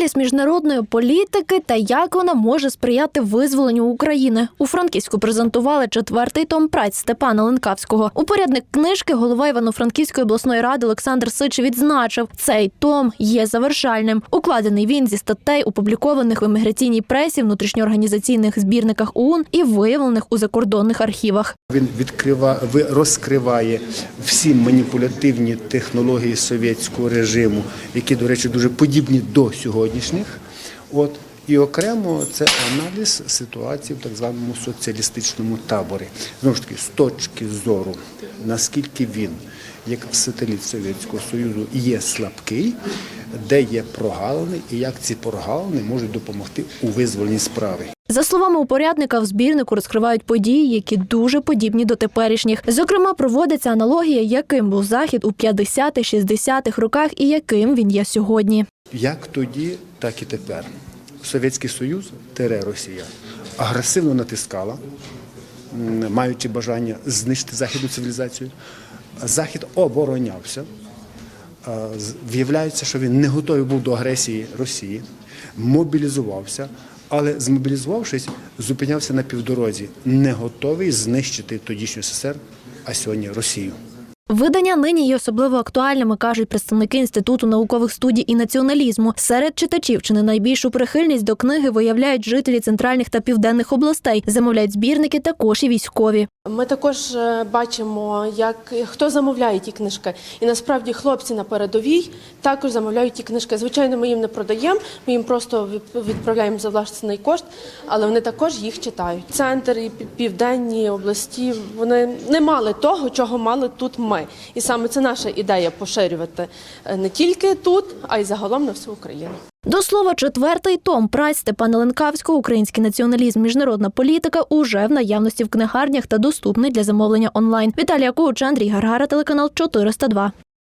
Аналіз міжнародної політики та як вона може сприяти визволенню України. У Франківську презентували четвертий том праць Степана Ленкавського. Упорядник книжки голова Івано-Франківської обласної ради Олександр Сич відзначив, цей том є завершальним. Укладений він зі статей, опублікованих в еміграційній пресі, внутрішньоорганізаційних збірниках ОУН і виявлених у закордонних архівах. Він відкрива, ви- розкриває всі маніпулятивні технології совєтського режиму, які, до речі, дуже подібні до сьогоднішніх. От і окремо це аналіз ситуації в так званому соціалістичному таборі. Знову ж таки, з точки зору, наскільки він, як сателіт Совєтського Союзу, є слабкий, де є прогалини, і як ці прогалини можуть допомогти у визволенні справи. За словами упорядника, в збірнику розкривають події, які дуже подібні до теперішніх. Зокрема, проводиться аналогія, яким був захід у 50-60-х роках і яким він є сьогодні. Як тоді, так і тепер. Совєтський Союз тере Росія агресивно натискала, маючи бажання знищити західну цивілізацію. Захід оборонявся. Виявляється, що він не готовий був до агресії Росії, мобілізувався, але змобілізувавшись, зупинявся на півдорозі, не готовий знищити тодішню СССР, а сьогодні Росію. Видання нині є особливо актуальними, кажуть представники інституту наукових студій і націоналізму. Серед читачів чи не найбільшу прихильність до книги виявляють жителі центральних та південних областей. Замовляють збірники також і військові. Ми також е, бачимо, як хто замовляє ті книжки. І насправді хлопці на передовій також замовляють ті книжки. Звичайно, ми їм не продаємо, ми їм просто від- відправляємо за власний кошт, але вони також їх читають. Центр і південні області вони не мали того, чого мали тут ми. І саме це наша ідея поширювати е, не тільки тут, а й загалом на всю Україну. До слова, четвертий том праць Степана Ленкавського Український націоналізм, міжнародна політика уже в наявності в книгарнях та доступний для замовлення онлайн. Віталія Коуч, Андрій Гаргара, телеканал 402.